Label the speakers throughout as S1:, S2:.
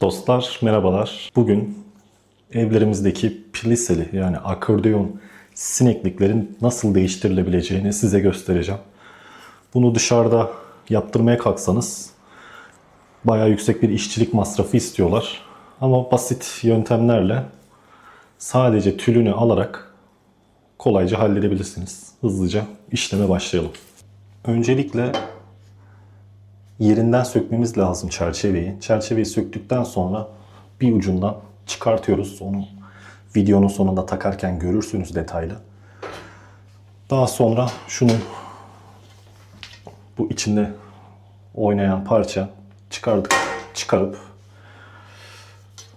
S1: Dostlar merhabalar. Bugün evlerimizdeki pliseli yani akordeon sinekliklerin nasıl değiştirilebileceğini size göstereceğim. Bunu dışarıda yaptırmaya kalksanız bayağı yüksek bir işçilik masrafı istiyorlar. Ama basit yöntemlerle sadece tülünü alarak kolayca halledebilirsiniz. Hızlıca işleme başlayalım. Öncelikle yerinden sökmemiz lazım çerçeveyi. Çerçeveyi söktükten sonra bir ucundan çıkartıyoruz. Onu videonun sonunda takarken görürsünüz detaylı. Daha sonra şunun bu içinde oynayan parça çıkardık, çıkarıp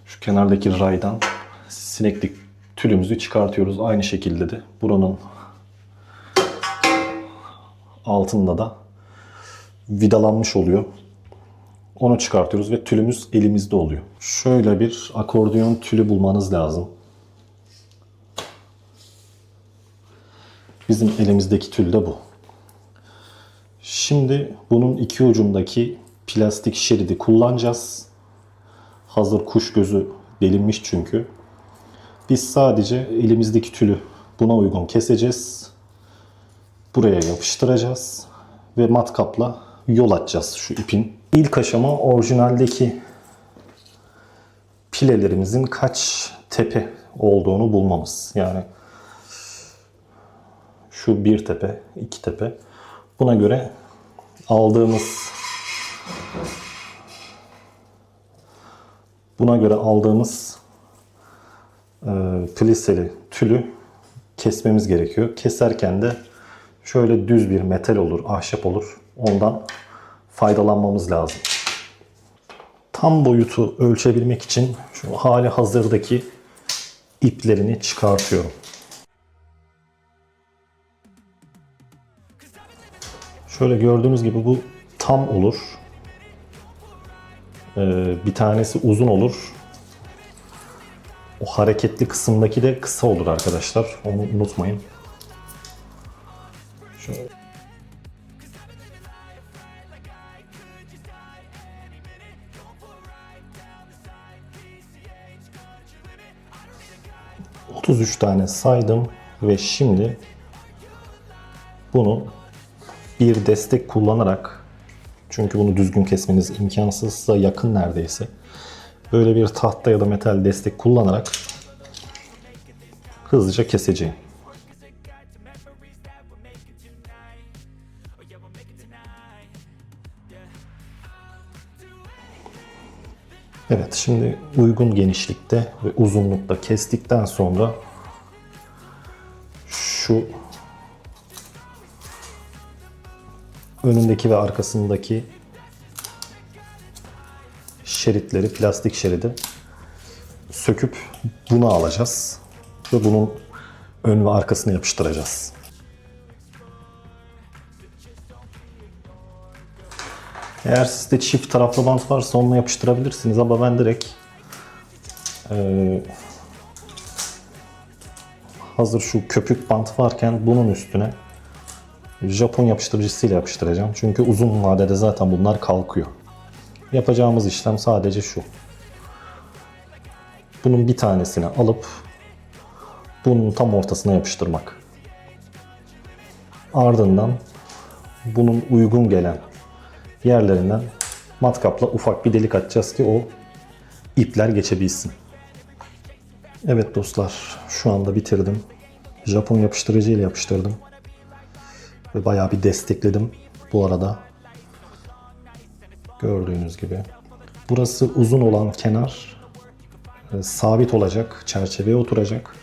S1: şu kenardaki raydan sineklik tülümüzü çıkartıyoruz. Aynı şekilde de buranın altında da vidalanmış oluyor. Onu çıkartıyoruz ve tülümüz elimizde oluyor. Şöyle bir akordeon tülü bulmanız lazım. Bizim elimizdeki tül de bu. Şimdi bunun iki ucundaki plastik şeridi kullanacağız. Hazır kuş gözü delinmiş çünkü. Biz sadece elimizdeki tülü buna uygun keseceğiz. Buraya yapıştıracağız ve matkapla yol açacağız şu ipin. İlk aşama orijinaldeki pilelerimizin kaç tepe olduğunu bulmamız. Yani şu bir tepe, iki tepe. Buna göre aldığımız buna göre aldığımız e, pliseli tülü kesmemiz gerekiyor. Keserken de şöyle düz bir metal olur, ahşap olur. Ondan faydalanmamız lazım. Tam boyutu ölçebilmek için şu hali hazırdaki iplerini çıkartıyorum. Şöyle gördüğünüz gibi bu tam olur. Ee, bir tanesi uzun olur. O hareketli kısımdaki de kısa olur arkadaşlar. Onu unutmayın. Şöyle. ...33 tane saydım ve şimdi bunu bir destek kullanarak çünkü bunu düzgün kesmeniz imkansızsa yakın neredeyse böyle bir tahta ya da metal destek kullanarak hızlıca keseceğim. Evet şimdi uygun genişlikte ve uzunlukta kestikten sonra şu önündeki ve arkasındaki şeritleri, plastik şeridi söküp bunu alacağız ve bunun ön ve arkasına yapıştıracağız. Eğer sizde çift taraflı bant varsa onunla yapıştırabilirsiniz ama ben direkt eee, hazır şu köpük bant varken bunun üstüne Japon yapıştırıcısıyla yapıştıracağım. Çünkü uzun vadede zaten bunlar kalkıyor. Yapacağımız işlem sadece şu. Bunun bir tanesini alıp bunun tam ortasına yapıştırmak. Ardından bunun uygun gelen yerlerinden matkapla ufak bir delik açacağız ki o ipler geçebilsin. Evet dostlar şu anda bitirdim. Japon yapıştırıcı ile yapıştırdım. Ve bayağı bir destekledim bu arada. Gördüğünüz gibi. Burası uzun olan kenar e, sabit olacak, çerçeveye oturacak.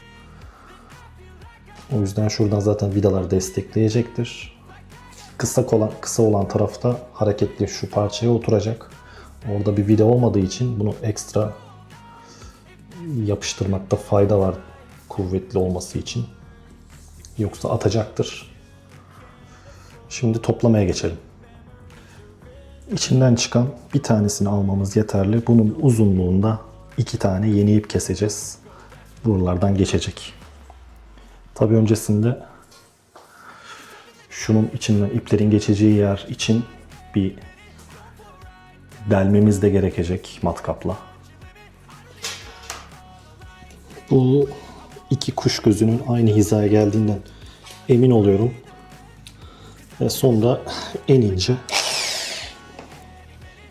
S1: O yüzden şuradan zaten vidalar destekleyecektir. Kısa olan kısa olan tarafta hareketli şu parçaya oturacak. Orada bir vida olmadığı için bunu ekstra yapıştırmakta fayda var kuvvetli olması için. Yoksa atacaktır. Şimdi toplamaya geçelim. İçinden çıkan bir tanesini almamız yeterli. Bunun uzunluğunda iki tane yeni ip keseceğiz. Buralardan geçecek. Tabi öncesinde şunun içinden iplerin geçeceği yer için bir delmemiz de gerekecek matkapla. Bu iki kuş gözünün aynı hizaya geldiğinden emin oluyorum. Ve sonra en ince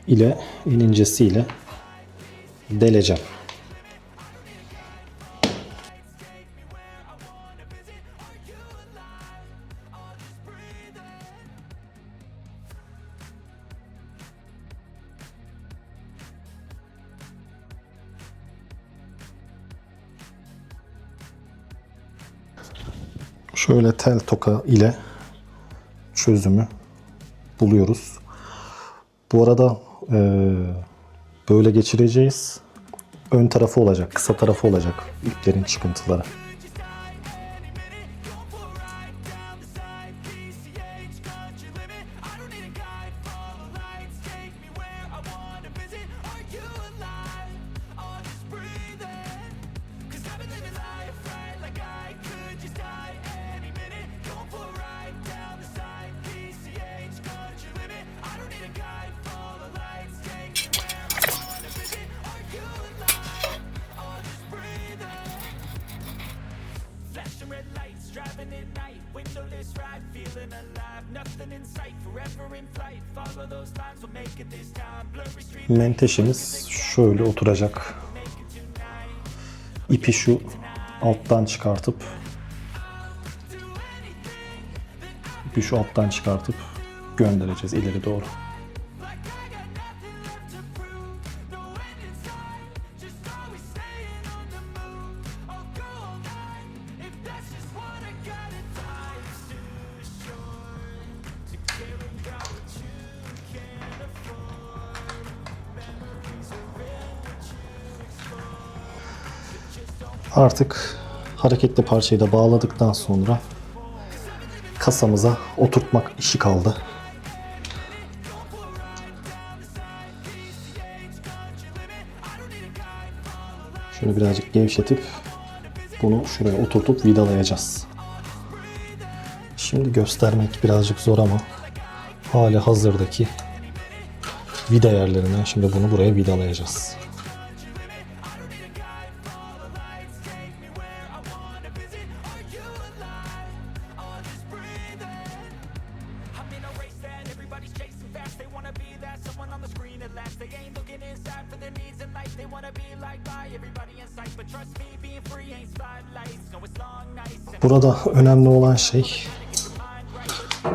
S1: ile en incesiyle deleceğim. Şöyle tel toka ile çözümü buluyoruz. Bu arada eee, böyle geçireceğiz. Ön tarafı olacak, kısa tarafı olacak iplerin çıkıntıları. Menteşemiz şöyle oturacak. İpi şu alttan çıkartıp ipi şu alttan çıkartıp göndereceğiz ileri doğru. Artık hareketli parçayı da bağladıktan sonra kasamıza oturtmak işi kaldı. Şöyle birazcık gevşetip bunu şuraya oturtup vidalayacağız. Şimdi göstermek birazcık zor ama hali hazırdaki vida yerlerine şimdi bunu buraya vidalayacağız. Burada önemli olan şey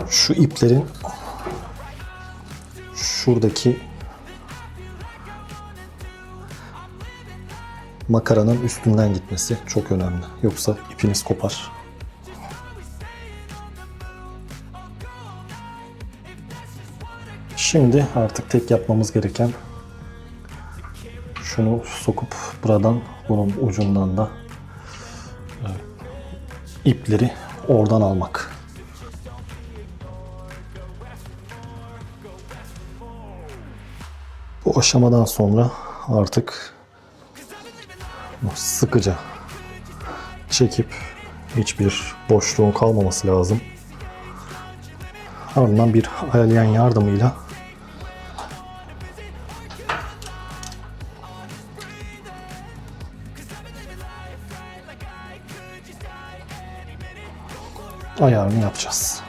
S1: şu iplerin şuradaki makaranın üstünden gitmesi çok önemli. Yoksa ipiniz kopar. Şimdi artık tek yapmamız gereken şunu sokup buradan bunun ucundan da ipleri oradan almak. Bu aşamadan sonra artık sıkıca çekip hiçbir boşluğun kalmaması lazım. Ardından bir ayarlayan yardımıyla ayarını yapacağız.